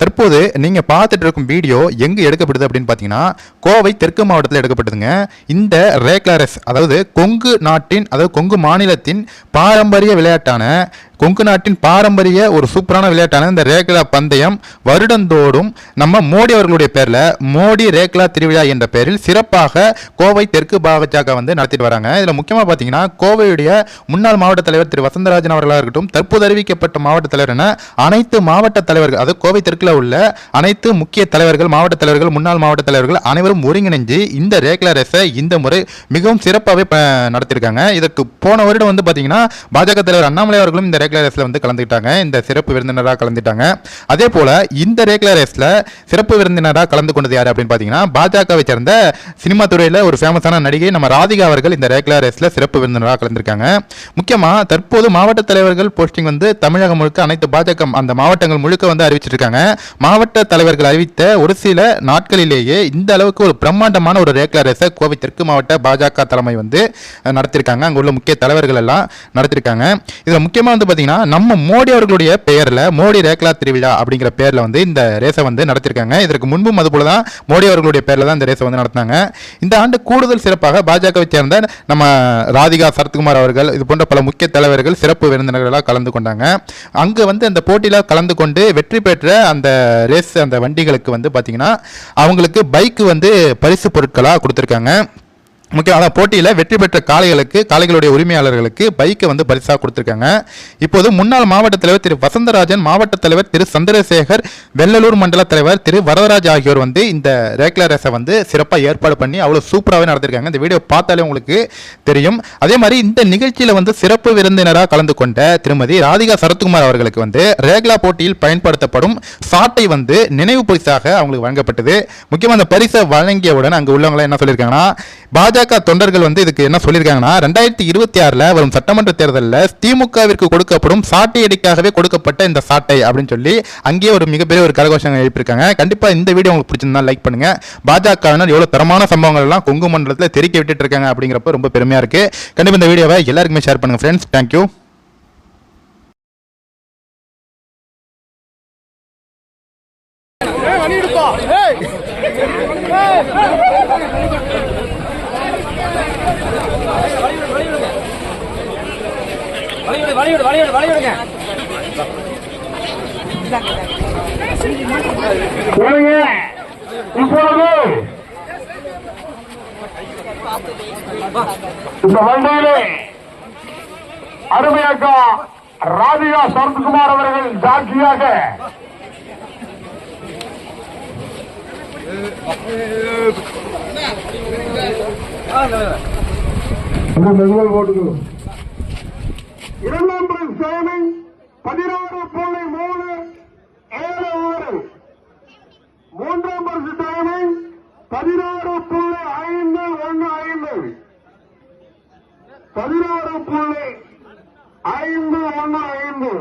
தற்போது நீங்க பார்த்துட்டு இருக்கும் வீடியோ எங்க எடுக்கப்படுது அப்படின்னு பார்த்தீங்கன்னா கோவை தெற்கு மாவட்டத்தில் எடுக்கப்பட்டதுங்க. இந்த ரேக்லாரஸ் அதாவது கொங்கு நாட்டின் அதாவது கொங்கு மாநிலத்தின் பாரம்பரிய விளையாட்டான கொங்கு நாட்டின் பாரம்பரிய ஒரு சூப்பரான விளையாட்டான இந்த ரேக்லா பந்தயம் வருடந்தோறும் நம்ம மோடி அவர்களுடைய பேரில் மோடி ரேக்லா திருவிழா என்ற பெயரில் சிறப்பாக கோவை தெற்கு பாஜக வந்து நடத்திட்டு வராங்க. இதில் முக்கியமாக பார்த்தீங்கன்னா கோவையுடைய முன்னாள் மாவட்ட தலைவர் திரு வசந்தராஜன் அவர்களாக இருக்கட்டும் தற்போது அறிவிக்கப்பட்ட மாவட்ட தலைவர் என அனைத்து மாவட்ட தலைவர்கள் அதாவது கோவை தெற்கில் உள்ள அனைத்து முக்கிய தலைவர்கள் மாவட்ட தலைவர்கள் முன்னாள் மாவட்ட தலைவர்கள் அனைவரும் ஒருங்கிணைஞ்சு இந்த ரேக்லா ரேஸை இந்த முறை மிகவும் சிறப்பாகவே ப- நடத்தியிருக்காங்க இதற்கு போன வருடம் வந்து பார்த்தீங்கன்னா பாஜக தலைவர் அண்ணாமலை அவர்களும் இந்த ரெகுலர் ரேஸில் வந்து கலந்துக்கிட்டாங்க. இந்த சிறப்பு விருந்தினராக கலந்துட்டாங்க அதே போல் இந்த ரெகுலர் ரேஸில் சிறப்பு விருந்தினராக கலந்து கொண்டது யார் அப்படின்னு பார்த்தீங்கன்னா பாஜகவை சேர்ந்த சினிமா துறையில் ஒரு ஃபேமஸான நடிகை நம்ம ராதிகா அவர்கள் இந்த ரெகுலர் ரேஸில் சிறப்பு விருந்தினராக கலந்துருக்காங்க. முக்கியமாக தற்போது மாவட்ட தலைவர்கள் போஸ்டிங் வந்து தமிழகம் முழுக்க அனைத்து பாஜக அந்த மாவட்டங்கள் முழுக்க வந்து அறிவிச்சிருக்காங்க. மாவட்ட தலைவர்கள் அறிவித்த ஒரு சில நாட்களிலேயே இந்த அளவுக்கு ஒரு பிரம்மாண்டமான ஒரு ரேக்லா ரேஸை கோவை தெற்கு மாவட்ட பாஜக தலைமை வந்து நடத்திருக்காங்க. அங்கே உள்ள முக்கிய தலைவர்கள் எல்லாம் நடத்திருக்காங்க. இதில் முக்கியமாக வந்து பார்த்தீங்கன்னா நம்ம மோடி அவர்களுடைய பெயரில் மோடி ரேக்லா திருவிழா அப்படிங்கிற பேரில் வந்து இந்த ரேஸை வந்து நடத்திருக்காங்க இதற்கு முன்பும் அதுபோல தான் மோடி அவர்களுடைய பேரில் தான் இந்த ரேஸை வந்து நடத்தினாங்க. இந்த ஆண்டு கூடுதல் சிறப்பாக பாஜகவை சேர்ந்த நம்ம ராதிகா சரத்குமார் அவர்கள் இது போன்ற பல முக்கிய தலைவர்கள் சிறப்பு விருந்தினர்களாக கலந்து கொண்டாங்க. அங்கே வந்து அந்த போட்டியில் கலந்து கொண்டு வெற்றி பெற்ற அந்த ரேஸ் அந்த வண்டிகளுக்கு வந்து பார்த்தீங்கன்னா அவங்களுக்கு பைக்கு வந்து பரிசு பொருட்களாக கொடுத்துருக்காங்க. முக்கியமான போட்டியில் வெற்றி பெற்ற காளைகளுக்கு காளைகளுடைய உரிமையாளர்களுக்கு பைக்கை வந்து பரிசாக கொடுத்துருக்காங்க. இப்போது முன்னாள் மாவட்ட தலைவர் திரு வசந்தராஜன் மாவட்ட தலைவர் திரு சந்திரசேகர் வெள்ளலூர் மண்டல தலைவர் திரு வரதராஜ் ஆகியோர் வந்து இந்த ரேக்லா ரேஸை வந்து சிறப்பாக ஏற்பாடு பண்ணி அவ்வளோ சூப்பராகவே நடத்திருக்காங்க. இந்த வீடியோ பார்த்தாலே உங்களுக்கு தெரியும். அதே மாதிரி இந்த நிகழ்ச்சியில் வந்து சிறப்பு விருந்தினராக கலந்து கொண்ட திருமதி ராதிகா சரத்குமார் அவர்களுக்கு வந்து ரேக்லா போட்டியில் பயன்படுத்தப்படும் சாட்டை வந்து நினைவு பரிசாக அவங்களுக்கு வழங்கப்பட்டது. முக்கியமாக அந்த பரிசை வழங்கியவுடன் அங்கே உள்ளவங்களாம் என்ன சொல்லியிருக்காங்கன்னா பாஜக பாஜக தொண்டர்கள் வந்து இதுக்கு என்ன சொல்லியிருக்காங்கன்னா ரெண்டாயிரத்தி இருபத்தி ஆறில் வரும் சட்டமன்ற தேர்தலில் திமுகவிற்கு கொடுக்கப்படும் சாட்டை அடிக்காகவே கொடுக்கப்பட்ட இந்த சாட்டை அப்படின்னு சொல்லி அங்கேயே ஒரு மிகப்பெரிய ஒரு கரகோஷம் எழுப்பியிருக்காங்க. கண்டிப்பாக இந்த வீடியோ உங்களுக்கு பிடிச்சிருந்தா லைக் பண்ணுங்க. பாஜகவினர் எவ்வளோ தரமான சம்பவங்கள் எல்லாம் கொங்கு மண்டலத்தில் தெரிக்க விட்டுட்டு இருக்காங்க அப்படிங்கிறப்ப ரொம்ப பெருமையாக இருக்குது கண்டிப்பாக இந்த வீடியோவை எல்லாருக்குமே ஷேர் பண்ணுங்கள் ஃப்ரெண்ட்ஸ் தேங்க்யூ Hey! வழிவிடு வழிவிடு வழிவிடுங்க இப்பொழுது இந்த வண்டியிலே அருமையாக்கா ராதிகா சரத்குமார் அவர்கள் சாட்சியாக மெதுவாக போட்டுக்கணும் இரண்டாம் சேவை பதினாறு புள்ளி மூணு ஏழு ஆறு. மூன்றாம் பரிசு தலைமை பதினாறு புள்ளி ஐந்து ஒன்று ஐந்து. பதினாறு புள்ளி ஐந்து ஒன்று ஐந்து.